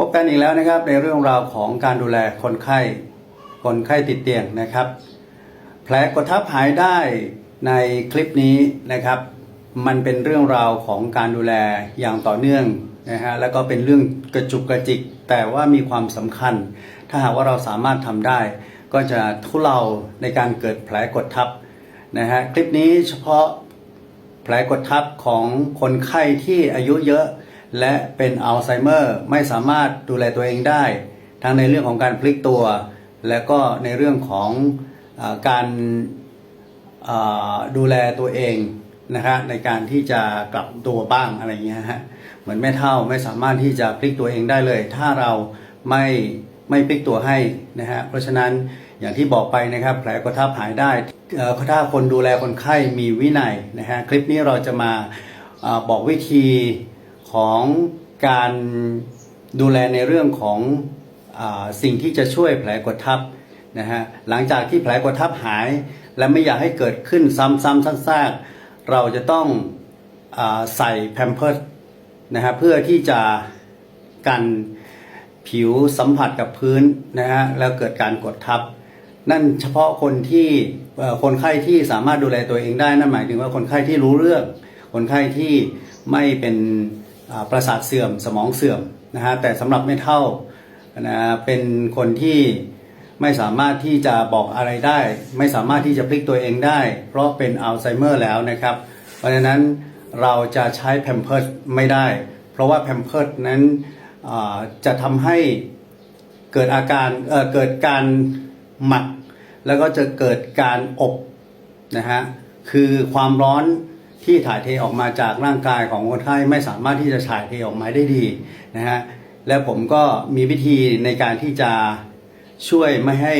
พบกันอีกแล้วนะครับในเรื่องราวของการดูแลคนไข้ คนไข้ติดเตียงนะครับ แผลกดทับหายได้ในคลิปนี้นะครับ มันเป็นเรื่องราวของการดูแลอย่างต่อเนื่องนะฮะแล้วก็เป็นเรื่องกระจุกกระจิก แต่ว่ามีความสำคัญ ถ้าหากว่าเราสามารถทำได้ ก็จะทุเลาในการเกิดแผลกดทับนะฮะคลิปนี้เฉพาะแผลกดทับของคนไข้ที่อายุเยอะ และเป็นอัลไซเมอร์ไม่สามารถดูแลตัวเองได้ ทั้งในเรื่องของการพลิกตัว และก็ในเรื่องของอการดูแลตัวเองนะฮะในการที่จะกลับตัวบ้างอะไรเงี้ยฮะเหมือนแม่เท่าไม่สามารถที่จะพลิกตัวเองได้เลย ถ้าเราไม่ไม่พลิกตัวให้นะฮะเพราะฉะนั้นอย่างที่บอกไปนะครับแผลกดทับหายได้ถ้าคนดูแลคนไข้มีวินัยนะฮะคลิปนี้เราจะมาอาบอกวิธี ของการดูแลในเรื่องของอสิ่งที่จะช่วยแผลกดทับนะฮะหลังจากที่แผลกดทับหาย และไม่อยากให้เกิดขึ้นซ้ำๆซากๆเราจะต้องอใส่แพมเพิร์สนะฮะเพื่อที่จะกันผิวสัมผัสกับพื้นนะฮะแล้วเกิดการกดทับ นั่นเฉพาะคนที่คนไข้ที่สามารถดูแลตัวเองได้นั่นหมายถึงว่าคนไข้ที่รู้เรื่อง คนไข้ที่ไม่เป็น ประสาทเสื่อมสมองเสื่อมนะฮะแต่สำหรับไม่เท่านะเป็นคนที่ไม่สามารถที่จะบอกอะไรได้ ไม่สามารถที่จะพลิกตัวเองได้ เพราะเป็นอัลไซเมอร์แล้วนะครับ เพราะฉะนั้นเราจะใช้แพมเพิร์ไม่ได้ เพราะว่าแพมเพิร์นั้นจะทำให้เกิดอาการเเกิดการหมัก แล้วก็จะเกิดการอบนะฮะคือความร้อน ที่ถ่ายเทออกมาจากร่างกายของคนไข้ไม่สามารถที่จะถ่ายเทออกมาได้ดีนะฮะและผมก็มีวิธีในการที่จะช่วยไม่ให้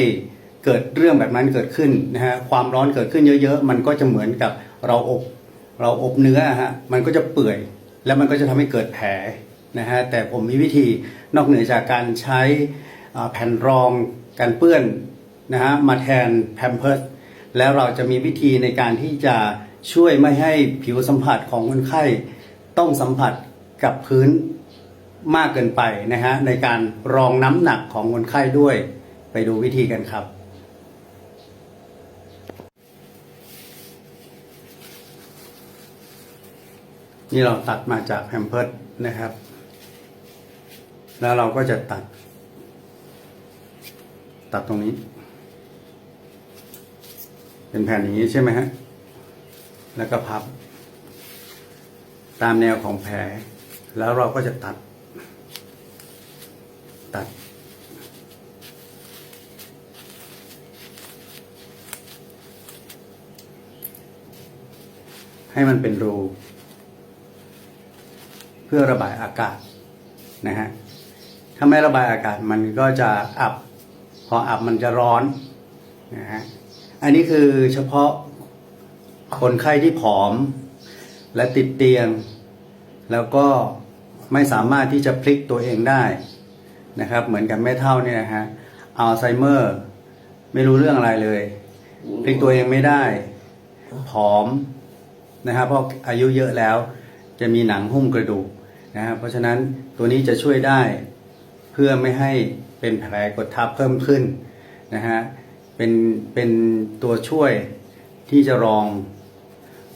เกิดเรื่องแบบนั้นเกิดขึ้นนะฮะความร้อนเกิดขึ้นเยอะๆ มันก็จะเหมือนกับเราอบเราอบเนื้อฮะมันก็จะเปื่อย แล้วมันก็จะทำให้เกิดแผลนะฮะแต่ผมมีวิธีนอกเหนือจากการใช้แผ่นรองกันเปื้อนนะฮะมาแทนแพมเพิร์สแล้วเราจะมีวิธีในการที่จะ ช่วยไม่ให้ผิวสัมผัสของคนไข้ต้องสัมผัสกับพื้นมากเกินไปนะฮะในการรองน้ำหนักของคนไข้ด้วย ไปดูวิธีกันครับ นี่เราตัดมาจากแพมเพิร์ดนะครับ แล้วเราก็จะตัด ตัดตรงนี้ เป็นแผ่นอย่างนี้ใช่ไหมฮะ แล้วก็พับ ตามแนวของแผล แล้วเราก็จะตัด ตัด ให้มันเป็นรู เพื่อระบายอากาศนะฮะถ้าไม่ระบายอากาศมันก็จะอับ พออับมันจะร้อนนะฮะอันนี้คือเฉพาะ คนไข้ที่ผอม และติดเตียง แล้วก็ไม่สามารถที่จะพลิกตัวเองได้นะครับ เหมือนกับแม่เท่าเนี่ยนะฮะอัลไซเมอร์ ไม่รู้เรื่องอะไรเลย พลิกตัวเองไม่ได้ ผอมนะครับเพราะอายุเยอะแล้ว จะมีหนังหุ้มกระดูกนะครับเพราะฉะนั้นตัวนี้จะช่วยได้เพื่อไม่ให้เป็นแผลกดทับเพิ่มขึ้นนะฮะเป็นเป็นตัวช่วยที่จะรอง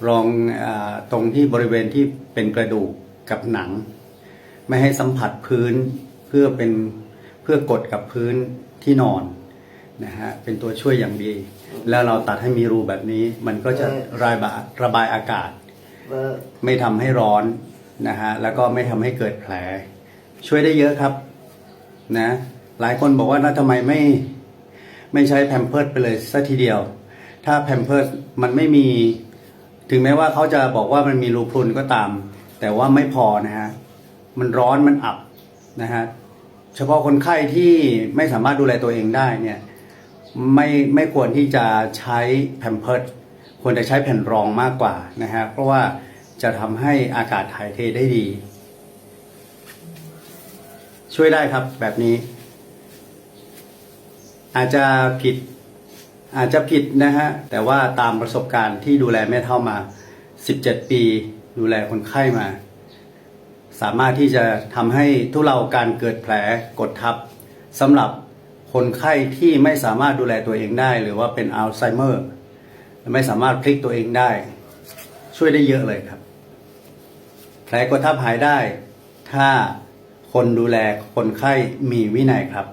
รองอตรงที่บริเวณที่เป็นกระดูกกับหนัง ไม่ให้สัมผัสพื้นเพื่อเป็นเพื่อกดกับพื้นที่นอนนะฮะเป็นตัวช่วยอย่างดี แล้วเราตัดให้มีรูแบบนี้ มันก็จะระบายระบายอากาศ ไม่ทำให้ร้อนนะฮะแล้วก็ไม่ทำให้เกิดแผล ช่วยได้เยอะครับนะหลายคนบอกว่าแล้วทำไมไม่ไม่ใช้แพมเพิร์ดไปเลยสักทีเดียว ถ้าแพมเพิร์ดมันไม่มี ถึงแม้ว่าเขาจะบอกว่ามันมีรูพรุนก็ตาม แต่ว่าไม่พอนะฮะมันร้อนมันอับนะฮะเฉพาะคนไข้ที่ไม่สามารถดูแลตัวเองได้เนี่ยไม่ไม่ควรที่จะใช้แพมเพิร์ดควรจะใช้แผ่นรองมากกว่านะฮะเพราะว่าจะทำให้อากาศถ่ายเทได้ดี ช่วยได้ครับแบบนี้ อาจจะผิด อาจจะผิดนะฮะ แต่ว่าตามประสบการณ์ที่ดูแลแม่เท่ามา 17 ปี ดูแลคนไข้มา สามารถที่จะทำให้ทุเลาการเกิดแผลกดทับสำหรับคนไข้ที่ไม่สามารถดูแลตัวเองได้ หรือว่าเป็นอัลไซเมอร์ไม่สามารถพลิกตัวเองได้ ช่วยได้เยอะเลยครับ แผลกดทับหายได้ ถ้าคนดูแลคนไข้มีวินัยครับ